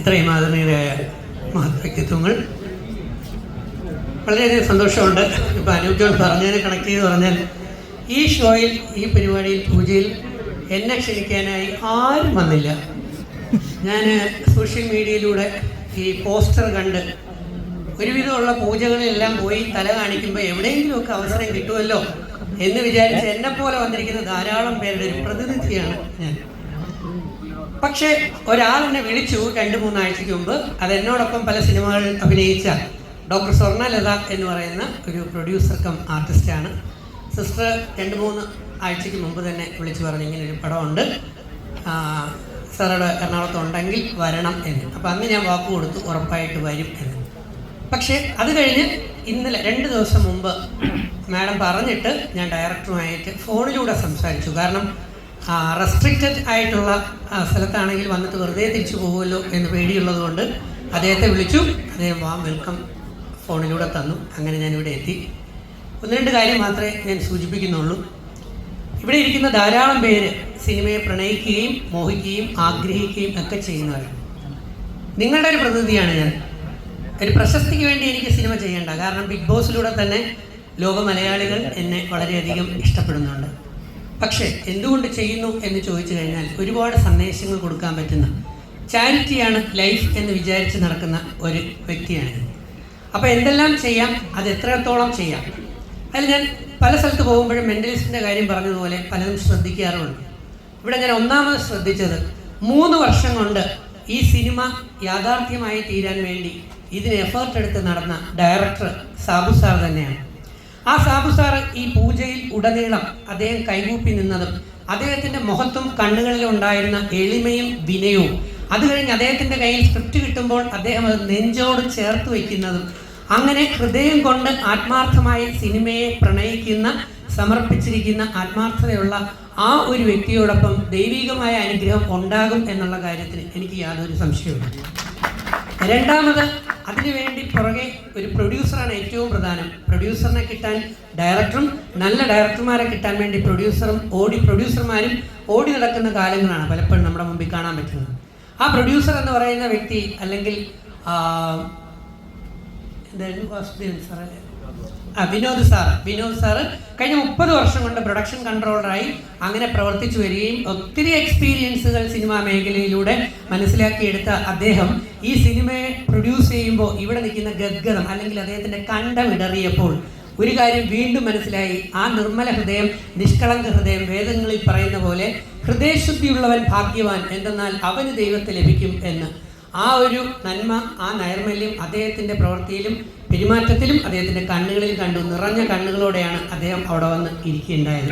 ഇത്രയും ആദരണീയരായ മഹത് വളരെയധികം സന്തോഷമുണ്ട്. ഇപ്പോൾ അനൂപ് പറഞ്ഞതിനെ കണക്ട് ചെയ്ത് പറഞ്ഞാൽ ഈ ഷോയിൽ ഈ പരിപാടിയിൽ പൂജയിൽ എന്നെ ക്ഷണിക്കാനായി ആരും വന്നില്ല. ഞാൻ സോഷ്യൽ മീഡിയയിലൂടെ ഈ പോസ്റ്റർ കണ്ട് ഒരുവിധമുള്ള പൂജകളിലെല്ലാം പോയി തല കാണിക്കുമ്പോൾ എവിടെയെങ്കിലുമൊക്കെ അവസരം കിട്ടുമല്ലോ എന്ന് വിചാരിച്ച് എന്നെപ്പോലെ വന്നിരിക്കുന്ന ധാരാളം പേരുടെ ഒരു പ്രതിനിധിയാണ് ഞാൻ. പക്ഷേ ഒരാൾ എന്നെ വിളിച്ചു രണ്ട് മൂന്നാഴ്ചയ്ക്ക് മുമ്പ്. അതെന്നോടൊപ്പം പല സിനിമകളിൽ അഭിനയിച്ച ഡോക്ടർ സ്വർണലത എന്ന് പറയുന്ന ഒരു പ്രൊഡ്യൂസർ കം ആർട്ടിസ്റ്റാണ്. സിസ്റ്റർ രണ്ട് മൂന്ന് ആഴ്ചയ്ക്ക് മുമ്പ് തന്നെ വിളിച്ചു പറഞ്ഞു ഇങ്ങനെ ഒരു പടമുണ്ട്. സാറോട് എറണാകുളത്ത് ഉണ്ടെങ്കിൽ വരണം എന്ന്. അപ്പോൾ അന്ന് ഞാൻ വാക്ക് കൊടുത്തു ഉറപ്പായിട്ട് വരും എന്ന്. പക്ഷേ അത് കഴിഞ്ഞ് ഇന്നലെ രണ്ട് ദിവസം മുമ്പ് മാഡം പറഞ്ഞിട്ട് ഞാൻ ഡയറക്ടറുമായിട്ട് ഫോണിലൂടെ സംസാരിച്ചു. കാരണം റെസ്ട്രിക്റ്റഡ് ആയിട്ടുള്ള സ്ഥലത്താണെങ്കിൽ വന്നിട്ട് വെറുതെ തിരിച്ചു പോകുമല്ലോ എന്ന് പേടിയുള്ളത് കൊണ്ട് അദ്ദേഹത്തെ വിളിച്ചു. അദ്ദേഹം വാ വെൽക്കം ഫോണിലൂടെ തന്നു. അങ്ങനെ ഞാനിവിടെ എത്തി. ഒന്ന് രണ്ട് കാര്യം മാത്രമേ ഞാൻ സൂചിപ്പിക്കുന്നുള്ളൂ. ഇവിടെ ഇരിക്കുന്ന ധാരാളം പേര് സിനിമയെ പ്രണയിക്കുകയും മോഹിക്കുകയും ആഗ്രഹിക്കുകയും ഒക്കെ ചെയ്യുന്നവരാണ്. നിങ്ങളുടെ ഒരു പ്രതിനിധിയാണ് ഞാൻ. ഒരു പ്രശസ്തിക്ക് വേണ്ടി എനിക്ക് സിനിമ ചെയ്യേണ്ട. കാരണം ബിഗ് ബോസിലൂടെ തന്നെ ലോക മലയാളികൾ എന്നെ വളരെയധികം ഇഷ്ടപ്പെടുന്നുണ്ട്. പക്ഷേ എന്തുകൊണ്ട് ചെയ്യുന്നു എന്ന് ചോദിച്ചു കഴിഞ്ഞാൽ ഒരുപാട് സന്ദേശങ്ങൾ കൊടുക്കാൻ പറ്റുന്ന ചാരിറ്റിയാണ് ലൈഫ് എന്ന് വിചാരിച്ച് നടക്കുന്ന ഒരു വ്യക്തിയാണ് അപ്പോൾ എന്തെല്ലാം ചെയ്യാം? അത് എത്രത്തോളം ചെയ്യാം? അതിൽ ഞാൻ പല സ്ഥലത്ത് പോകുമ്പോഴും മെന്റലിസ്റ്റിന്റെ കാര്യം പറഞ്ഞതുപോലെ പലതും ശ്രദ്ധിക്കാറുമുണ്ട് ഇവിടെ ഞാൻ ഒന്നാമത് ശ്രദ്ധിച്ചത് മൂന്ന് വർഷം കൊണ്ട് ഈ സിനിമ യാഥാർത്ഥ്യമായി തീരാൻ വേണ്ടി ഇതിന് എഫേർട്ട് എടുത്ത് നടന്ന ഡയറക്ടർ സാബു സാർ തന്നെയാണ്. ആ സാബു ഈ പൂജയിൽ ഉടനീളം അദ്ദേഹം കൈകൂപ്പി നിന്നതും അദ്ദേഹത്തിന്റെ മുഖത്തും കണ്ണുകളിലും ഉണ്ടായിരുന്ന എളിമയും വിനയവും. അത് കഴിഞ്ഞ് അദ്ദേഹത്തിന്റെ കയ്യിൽ സ്ക്രിപ്റ്റ് കിട്ടുമ്പോൾ അദ്ദേഹം അത് നെഞ്ചോട് ചേർത്ത് വയ്ക്കുന്നതും അങ്ങനെ ഹൃദയം കൊണ്ട് ആത്മാർത്ഥമായി സിനിമയെ പ്രണയിക്കുന്ന സമർപ്പിച്ചിരിക്കുന്ന ആത്മാർത്ഥതയുള്ള ആ ഒരു വ്യക്തിയോടൊപ്പം ദൈവികമായ അനുഗ്രഹം ഉണ്ടാകും എന്നുള്ള കാര്യത്തിൽ എനിക്ക് യാതൊരു സംശയവുമില്ല. രണ്ടാമത് അതിനുവേണ്ടി പുറകെ ഒരു പ്രൊഡ്യൂസറാണ് ഏറ്റവും പ്രധാനം. പ്രൊഡ്യൂസറിനെ കിട്ടാൻ ഡയറക്ടറും നല്ല ഡയറക്ടർമാരെ കിട്ടാൻ വേണ്ടി പ്രൊഡ്യൂസറും ഓടി പ്രൊഡ്യൂസർമാരും ഓടി നടക്കുന്ന കാലങ്ങളാണ് പലപ്പോഴും നമ്മുടെ മുമ്പിൽ കാണാൻ പറ്റുന്നത്. ആ പ്രൊഡ്യൂസർ എന്ന് പറയുന്ന വ്യക്തി അല്ലെങ്കിൽ എന്തായാലും സാറല്ലേ ആ വിനോദ് സാർ വിനോദ് സാർ കഴിഞ്ഞ മുപ്പത് വർഷം കൊണ്ട് പ്രൊഡക്ഷൻ കൺട്രോളറായി അങ്ങനെ പ്രവർത്തിച്ചു വരികയും ഒത്തിരി എക്സ്പീരിയൻസുകൾ സിനിമാ മേഖലയിലൂടെ മനസ്സിലാക്കിയെടുത്ത അദ്ദേഹം ഈ സിനിമയെ പ്രൊഡ്യൂസ് ചെയ്യുമ്പോൾ ഇവിടെ നിൽക്കുന്ന ഗദ്ഗതം അല്ലെങ്കിൽ അദ്ദേഹത്തിന്റെ കണ്ടം ഇടറിയപ്പോൾ ഒരു കാര്യം വീണ്ടും മനസ്സിലായി. ആ നിർമ്മല ഹൃദയം നിഷ്കളങ്ക ഹൃദയം വേദങ്ങളിൽ പറയുന്ന പോലെ ഹൃദയശുദ്ധിയുള്ളവൻ ഭാഗ്യവാൻ എന്തെന്നാൽ അവന് ദൈവത്തെ ലഭിക്കും എന്ന്. ആ ഒരു നന്മ ആ നൈർമല്യം അദ്ദേഹത്തിന്റെ പ്രവൃത്തിയിലും പെരുമാറ്റത്തിലും അദ്ദേഹത്തിന്റെ കണ്ണുകളിൽ കണ്ടു. നിറഞ്ഞ കണ്ണുകളോടെയാണ് അദ്ദേഹം അവിടെ വന്ന് ഇരിക്കുകയുണ്ടായത്.